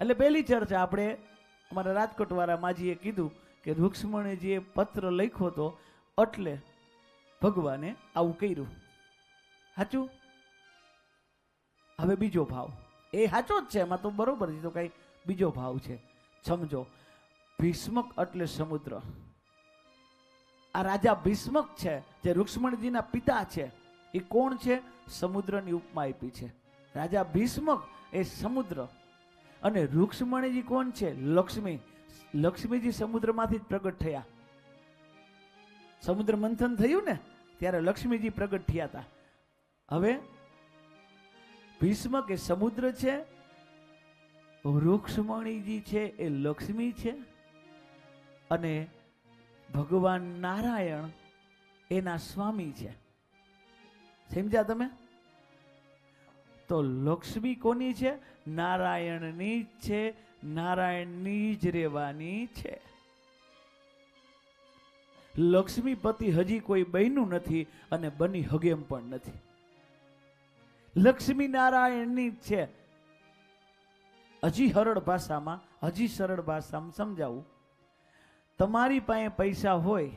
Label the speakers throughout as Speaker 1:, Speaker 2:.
Speaker 1: એટલે પહેલી ચર્ચા આપણે અમારા રાજકોટવાળા માજીએ કીધું કે રૂક્ષ્મણીજીએ પત્ર લખ્યો તો એટલે ભગવાને આવું કર્યું. સાચું? હવે બીજો ભાવ. એ સાચો જ છે, એમાં તો બરોબર છે તો કાંઈ બીજો ભાવ છે. સમજો, ભીષ્મક એટલે સમુદ્ર. આ રાજા ભીષ્મક છે, જે રુક્ષ્મણજીના પિતા છે, એ કોણ છે? સમુદ્રની ઉપમા આપી છે. રાજા ભીષ્મક એ સમુદ્ર. અને રૂક્ષ્મણીજી કોણ છે? લક્ષ્મી. લક્ષ્મીજી સમુદ્રમાંથી જ પ્રગટ થયા. સમુદ્ર મંથન થયું ને, ત્યારે લક્ષ્મીજી પ્રગટ થયા હતા. હવે ભીષ્મ કે સમુદ્ર છે રૂક્ષ્મણીજી છે એ લક્ષ્મી છે, અને ભગવાન નારાયણ એના સ્વામી છે. સમજ્યા તમે? તો લક્ષ્મી કોની છે? નારાયણની જ છે. નારાયણની જ રહેવાની છે. લક્ષ્મીપતિ હજી કોઈ બન્યું નથી અને બની હગેમ પણ નથી. લક્ષ્મી નારાયણની જ છે. હજી સરળ ભાષામાં, હજી સરળ ભાષામાં સમજાવું. તમારી પાસે પૈસા હોય,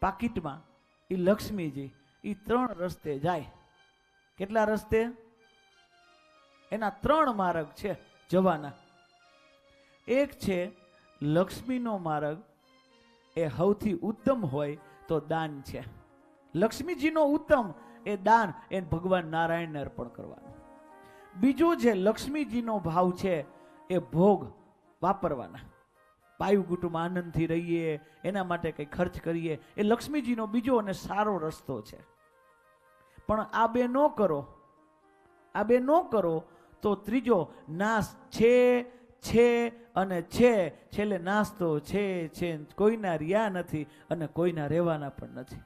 Speaker 1: પાકીટમાં એ લક્ષ્મીજી એ ત્રણ રસ્તે જાય. કેટલા રસ્તે? એના ત્રણ માર્ગ છે જવાના. એક છે લક્ષ્મીનો માર્ગ, એ સૌથી ઉત્તમ હોય તો દાન છે. લક્ષ્મીજીનો ઉત્તમ, એ દાન એ ભગવાન નારાયણને અર્પણ કરવાનું. બીજો જે લક્ષ્મીજીનો ભાવ છે, એ ભોગ વાપરવાના. પાયુ કુટુંબ આનંદથી રહીએ, એના માટે કંઈ ખર્ચ કરીએ, એ લક્ષ્મીજીનો બીજો અને સારો રસ્તો છે. પણ આ બે ન કરો, આ બે ન કરો તો ત્રીજો નાશ છે છે અને છે. છેલ્લે નાશ તો છે છે. કોઈના રહ્યા નથી અને કોઈના રહેવાના પણ નથી.